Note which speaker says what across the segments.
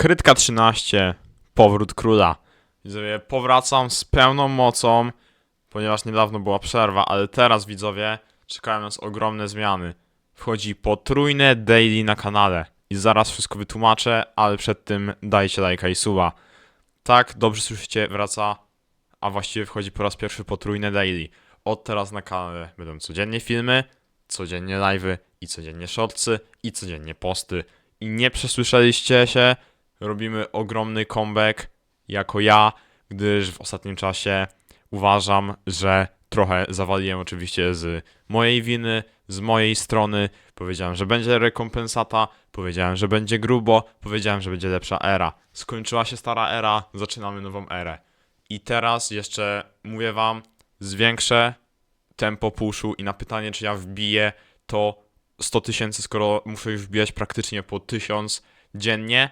Speaker 1: Krytka 13, powrót króla. Widzowie, powracam z pełną mocą, ponieważ niedawno była przerwa, ale teraz widzowie czekają nas ogromne zmiany. Wchodzi potrójne daily na kanale i zaraz wszystko wytłumaczę, ale przed tym dajcie lajka i suba. Tak, dobrze słyszycie, wraca, a właściwie wchodzi po raz pierwszy potrójne daily. Od teraz na kanale będą codziennie filmy, codziennie live'y i codziennie shortsy i codziennie posty. I nie przesłyszeliście się, robimy ogromny comeback jako ja, gdyż w ostatnim czasie uważam, że trochę zawaliłem oczywiście z mojej winy, z mojej strony. Powiedziałem, że będzie rekompensata, powiedziałem, że będzie grubo, powiedziałem, że będzie lepsza era. Skończyła się stara era, zaczynamy nową erę. I teraz jeszcze mówię wam, zwiększę tempo pushu i na pytanie, czy ja wbiję to 100 tysięcy, skoro muszę już wbijać praktycznie po 1000 dziennie,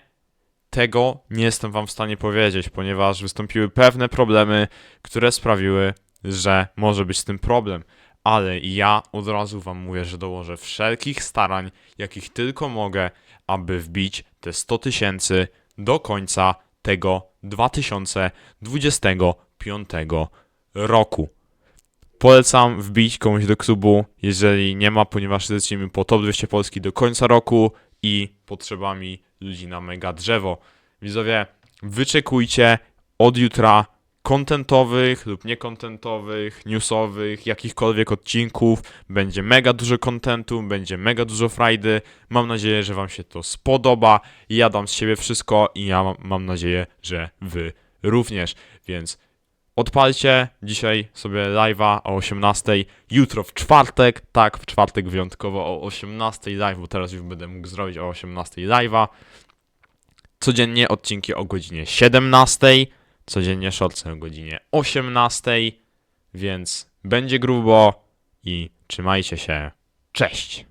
Speaker 1: tego nie jestem wam w stanie powiedzieć, ponieważ wystąpiły pewne problemy, które sprawiły, że może być z tym problem. Ale ja od razu wam mówię, że dołożę wszelkich starań, jakich tylko mogę, aby wbić te 100 tysięcy do końca tego 2025 roku. Polecam wbić komuś do klubu, jeżeli nie ma, ponieważ lecimy po top 200 Polski do końca roku i potrzebami ludzi na mega drzewo. Widzowie, wyczekujcie od jutra kontentowych lub niekontentowych, newsowych, jakichkolwiek odcinków. Będzie mega dużo kontentu, będzie mega dużo frajdy. Mam nadzieję, że Wam się to spodoba. Ja dam z siebie wszystko i ja mam, mam nadzieję, że Wy również. Więc odpalcie dzisiaj sobie live'a o 18. Jutro w czwartek, tak, w czwartek wyjątkowo o 18 live, bo teraz już będę mógł zrobić o 18 live'a. Codziennie odcinki o godzinie 17, codziennie shortsy o godzinie 18, więc będzie grubo i trzymajcie się. Cześć!